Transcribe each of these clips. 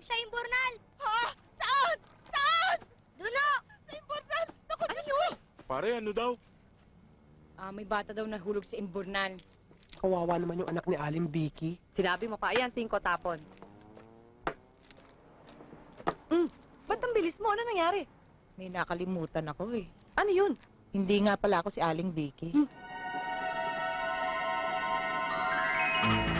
Hulog sa imbornal! Ha? Saan? Saan? Duno! Sa imbornal! Naku, ano Diyos! Pare, ano daw? Ah, may bata daw nahulog sa imbornal. Kawawa naman yung anak ni Aling Vicky. Sinabi mo pa, ayan, singko tapon. Mm, ba't ang bilis mo? Ano nangyari? May nakalimutan ako eh. Ano yun? Hindi nga pala ako si Aling Vicky. Hmm.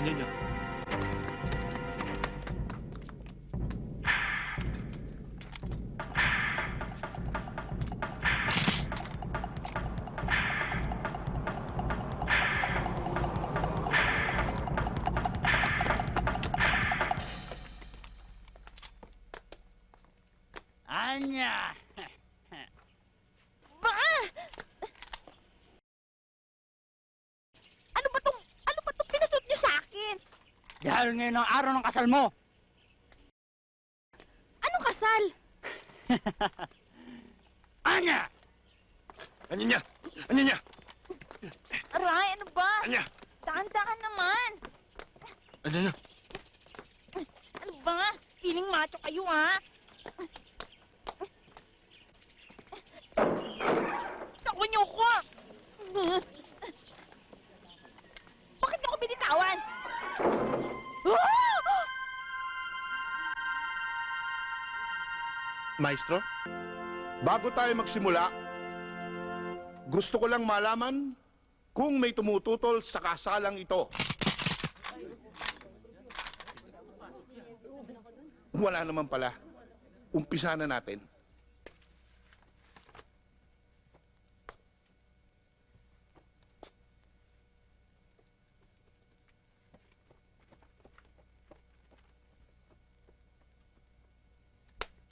ранена. Аня! Dahil ngayon ang araw ng kasal mo. Anong kasal? Anya! Anya niya! Anya niya! Aray, ano ba? Anya! Dahan-dahan naman! Anya niya! Ano ba? Feeling macho kayo, ha? Takwan niyo ako! Maestro? Bago tayo magsimula, gusto ko lang malaman kung may tumututol sa kasalang ito. Wala naman pala. Umpisa na natin.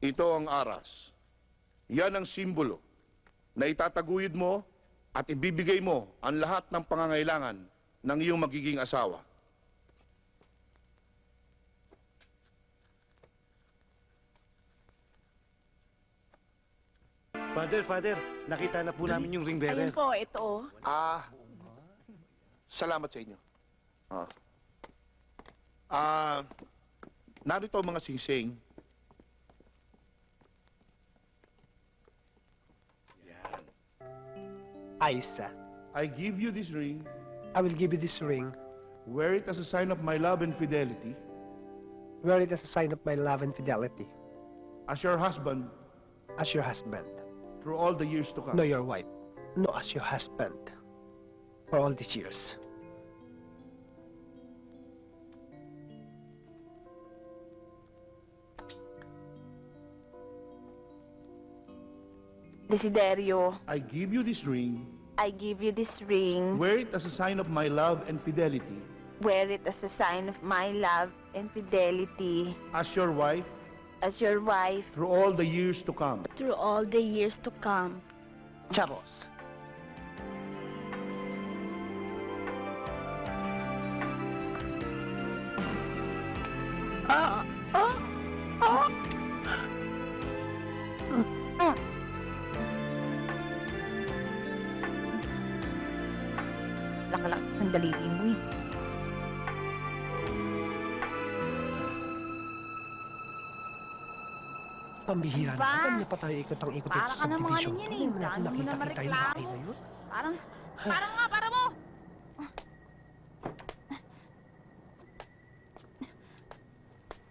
Ito ang aras. Yan ang simbolo na itataguyod mo at ibibigay mo ang lahat ng pangangailangan ng iyong magiging asawa. Father, father, nakita na po namin yung ring bearer. Ayun po, ito. Ah, salamat sa inyo. Ah, ah narito ang mga singsing. Isa. I give you this ring. I will give you this ring. Wear it as a sign of my love and fidelity. Wear it as a sign of my love and fidelity. As your husband. As your husband. Through all the years to come. No, your wife. No, as your husband. For all these years. Desiderio, I give you this ring. I give you this ring. Wear it as a sign of my love and fidelity. Wear it as a sign of my love and fidelity As your wife, as your wife through all the years to come. through all the years to come. Charos. ang lakas ng daliri mo eh. Pambihira na. Diba? Alam na pa tayo ikot-ikot dito sa Para ka namang ano eh. Ano Dami mo na naman na yun? Parang, parang nga, para mo!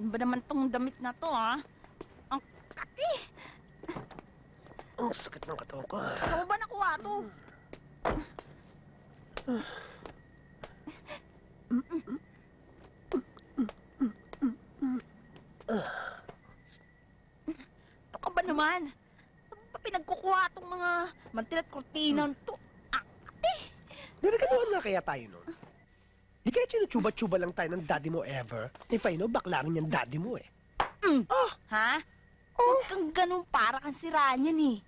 Ano ba naman tong damit na to, ha? Ang kati! Ang sakit ng katawan ko. Ah. Saan ko ba nakuha to? Ano ka ba naman? Saan mo ba pinagkukuha tong mga mantilat kortinan to? Niragaluhan nga kaya tayo nun. Di kaya sinuchuba-chuba lang tayo ng daddy mo ever. If I know, bakla rin yung daddy mo eh. Ha? Huwag kang ganun para kang sira niyan eh.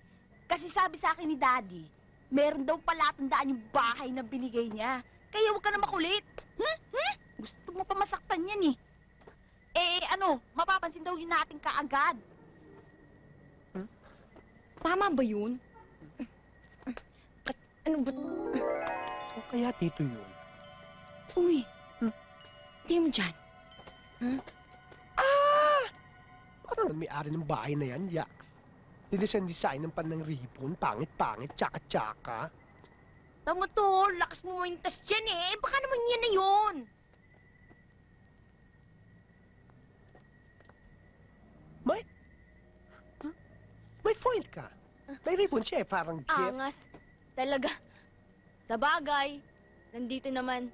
Kasi sabi sa akin ni Daddy, meron daw palatandaan yung bahay na binigay niya. Kaya huwag ka na makulit. Hmm? Hmm? Gusto mo pa masaktan yan eh. Eh, ano, mapapansin daw yun natin kaagad. Tama ba yun? Ano ba? So kaya tito yun. Uy, tingin mo dyan. Parang may-ari ng bahay na yan, Yax. Dinesign-design ng panang ripon, pangit-pangit, tsaka-tsaka. Tama to, lakas mo mintas dyan eh. Baka naman yan na yun. May point ka. May ripon siya eh, parang jeep. Angas. Talaga. Sa bagay, nandito naman,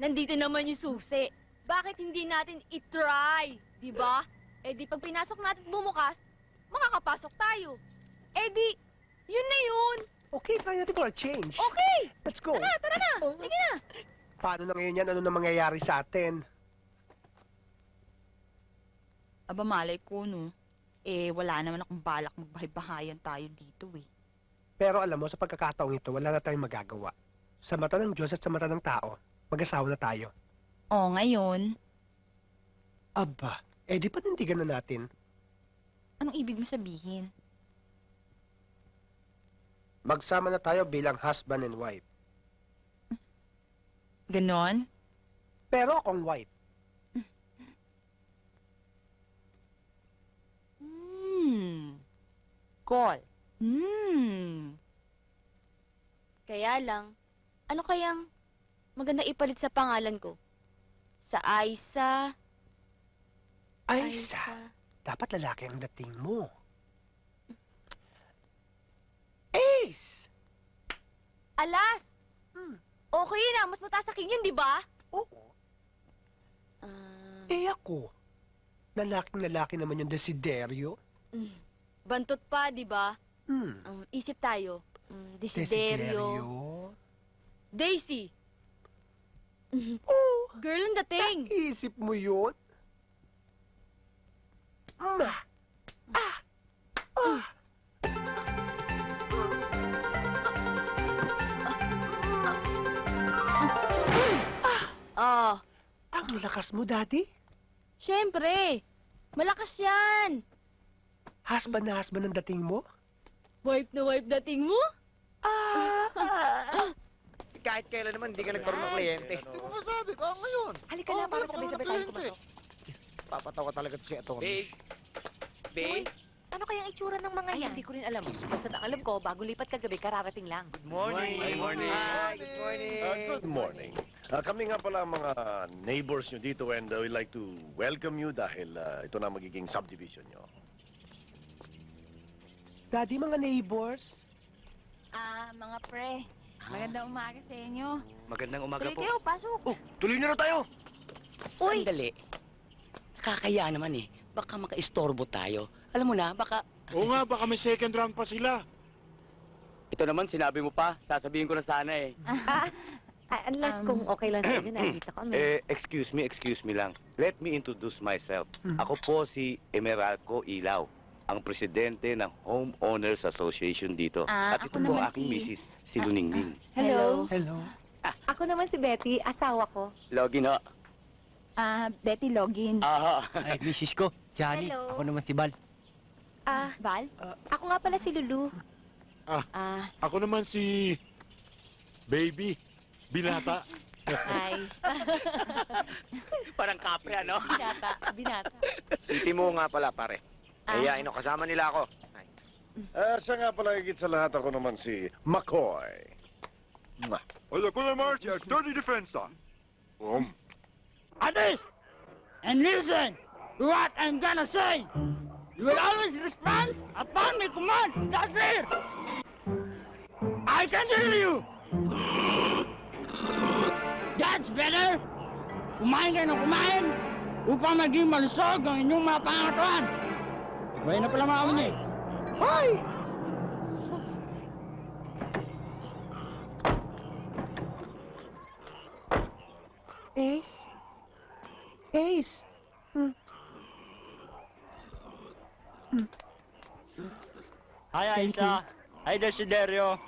nandito naman yung susi. Bakit hindi natin itry? Di ba? Eh di pag pinasok natin at bumukas, makakapasok tayo. Eh di, yun na yun. Okay, try natin for a change. Okay, Let's go. tara, tara na. Sige na. Paano na ngayon yan? Ano na mangyayari sa atin? Aba, malay ko, no? Eh, wala naman akong balak magbahay-bahayan tayo dito, eh. Pero alam mo, sa pagkakataong ito, wala na tayong magagawa. Sa mata ng Diyos at sa mata ng tao, mag-asawa na tayo. O, ngayon, Aba, eh di panindigan na natin. Anong ibig mo sabihin? Magsama na tayo bilang husband and wife. Ganon? Pero akong wife. Hmm. Call. Hmm. Kaya lang, ano kayang maganda ipalit sa pangalan ko? Sa Aisa, Ay, sa, dapat lalaki ang dating mo. Ace! Alas! Okay na, mas mataas sa king yun, di ba? Oo. Ah, Eh ako, lalaking lalaki naman yung desiderio. mm, bantot pa, di ba? Hmm. Um, isip tayo. Um, Desiderio. Daisy! Oh, Girl ang dating! isip mo yun? Ah! Ah! Oh, Ang lakas mo, Daddy. syempre! Malakas yan! Husband na husband ang dating mo? Wipe na wipe dating mo? Kahit kailan naman, hindi ka nagkaroon ng kliyente. Hindi mo masabi ka ngayon. Halika na, para sabay-sabay tayo pumasok. Papatawa talaga to si Atty. Babe? Ano kayang itsura ng mga yan? hindi ko rin alam. Basta ang alam ko, bago lipat kagabi, kararating lang. Good morning. Good morning. Hi, good morning. Uh, good morning. Uh, kami nga pala ang mga neighbors nyo dito and uh, we'd like to welcome you dahil uh, ito na magiging subdivision nyo. Daddy, mga neighbors. Ah, mga pre. Magandang umaga sa inyo. Magandang umaga Tuloy po. kayo, pasok. Oh, tuloy na tayo. Uy! Sandali. Nakakaya naman eh. Baka maka-istorbo tayo. Alam mo na, baka... Oo nga, baka may second round pa sila. Ito naman, sinabi mo pa. Sasabihin ko na sana eh. unless kung okay lang sa inyo, nakikita kami. Eh, excuse me, excuse me lang. Let me introduce myself. Hmm. Ako po si Emeralco Ilaw, ang presidente ng Homeowners Association dito. Ah, At ako ito po naman ang aking si- misis, si Luningning. Hello. Hello. Ako naman si Betty, asawa ko. Login ho. Ah, Betty Login. Aha. Ay, misis ko, Johnny. Hello. Ako naman si Bal. Ah, Val? Ako nga pala si Lulu. Ah, Ako naman si... Baby. Binata. hi. Parang kapre, ano? Binata, binata. City mo nga pala, pare. Ah. Kaya ino, kasama nila ako. Uh, siya nga pala higit sa lahat ako naman si McCoy. Hola, Kuya March, sturdy defense, ah. Others! And listen to what I'm gonna say! You will always respond upon my command. Is that clear? I can hear you. That's better. Kumain kayo ng kumain upang maging malusog ang inyong mga pangatuan. Iba na pala mga niya. Hoy! Eh? Ace? Ace? Hi, Aisa. Hi, Desiderio.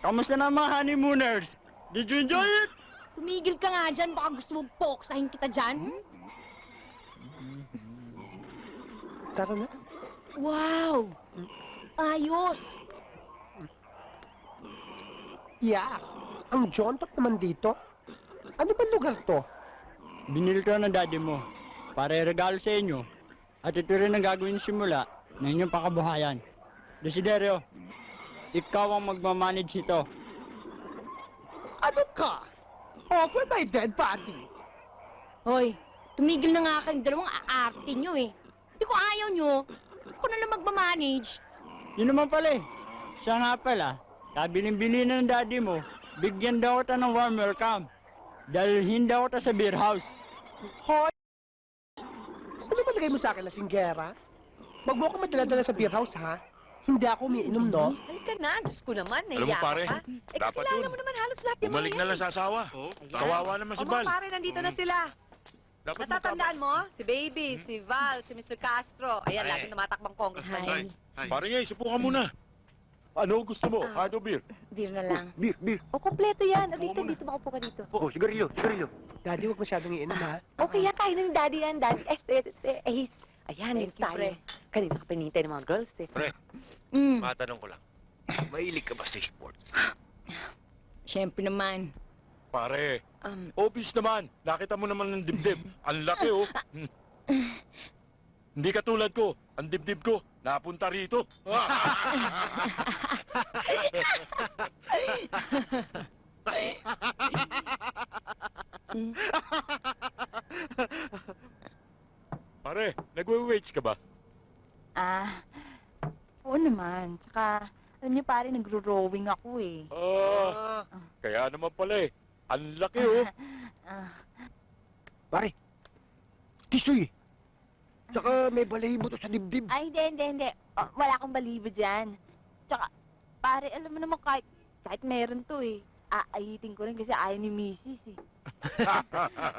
Kamusta na mga honeymooners? Did you enjoy it? Tumigil ka nga dyan, baka gusto mong poksahin kita dyan. Tara na. Wow! Ayos! Yeah. Ang jontot naman dito. Ano ba lugar to? Binili ko ng daddy mo para regalo sa inyo. At ito rin ang gagawin simula ng inyong pakabuhayan. Desiderio, ikaw ang magmamanage ito. Ano ka? Offer my dead body. Hoy, tumigil na nga kayong dalawang aarte nyo eh. Hindi ko ayaw nyo. Ako na lang magmamanage. Yun naman pala eh. Siya nga pala, kabiling-bili na ng daddy mo, bigyan daw kita ng warm welcome. Dalhin daw kita sa beer house. Hoy! Ano ba lagay mo sa akin, lasinggera? Wag mo ako madala-dala sa beer house, ha? Hindi ako umiinom, no? Halika na, Diyos ko naman, Alam mo, pare, pa. Eh, dapat yun. mo naman halos lahat yung Bumalik na lang sa asawa. Kawawa naman si O, mga pare, nandito na sila. Dapat Natatandaan mo? Si Baby, si Val, si Mr. Castro. Ayan, lagi tumatakbang congressman. Hi. Pare nga, isipo ka muna. Ano gusto mo? Ah. Hard o beer? Beer na lang. Beer, beer. O, kompleto yan. O, dito, dito, makupo ka dito. Oo, sigarilyo, sigarilyo. Daddy, wag masyadong iinom, ha? Okay, yan, tayo ng daddy yan, daddy. Eh, eh, eh, eh, Ayan, Thank you, tayo. pre. Kanina ka pinintay ng mga girls, eh. Mm, Matanong ko lang. Mahilig ka ba sa sports? syempre naman. Pare, Um, obvious naman. Nakita mo naman ng dibdib. Ang laki, oh. Hindi katulad ko. Ang dibdib ko, napunta rito. Pare, nagwe-weights ka ba? Ah, oo naman. Tsaka, alam niyo pare, nagro-rowing ako eh. Ah, kaya naman pala eh. Ang laki, oh. Ah, Pare, tisoy. Tsaka may balahibo to sa dibdib. Ay, hindi, hindi, hindi. Oh, wala akong balibo dyan. Tsaka, pare, alam mo naman kahit, kahit meron to eh. Aayitin ko rin kasi ayaw ni Mrs. eh.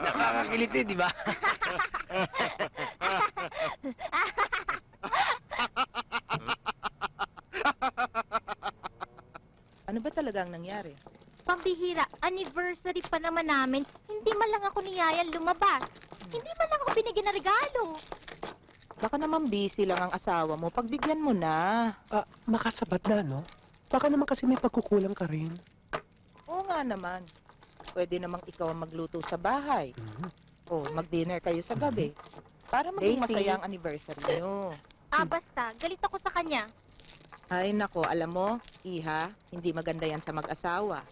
Nakakakilit eh, di ba? ano ba talaga ang nangyari? Pambihira, anniversary pa naman namin. Hindi man lang ako ni Yayan lumabas. Hindi man lang ako binigyan ng regalo. Baka naman busy lang ang asawa mo. Pagbigyan mo na. Ah, makasabat na, no? Baka naman kasi may pagkukulang ka rin. Oo nga naman. Pwede namang ikaw ang magluto sa bahay. Mhm. O mag-dinner kayo sa gabi. Para maging Daisy. masaya ang anniversary nyo. Ah, basta, galit ako sa kanya. Ay nako, alam mo, Iha, hindi maganda yan sa mag-asawa.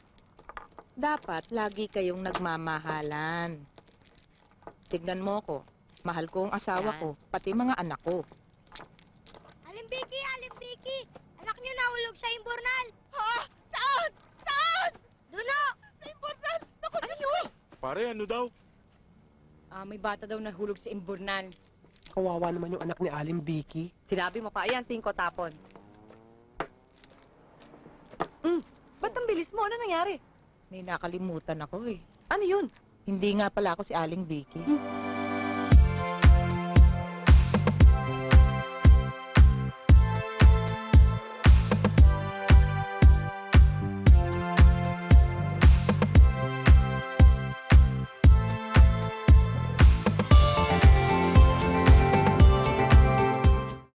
Dapat lagi kayong nagmamahalan. Tignan mo ko, mahal ko ang asawa Yan. ko, pati mga anak ko. Aling Vicky! Anak niyo nahulog sa imburnal! Ha? Saan? Saan? Duno! Sa imburnal! Naku, ko! Pare, ano daw? Ah, may bata daw nahulog sa imburnal. Kawawa naman yung anak ni Aling Vicky. Sinabi mo pa, ayan, singko tapon. Mm, ba't ang bilis mo? Ano nangyari? May nakalimutan ako eh. Ano yun? Hindi nga pala ako si Aling Vicky.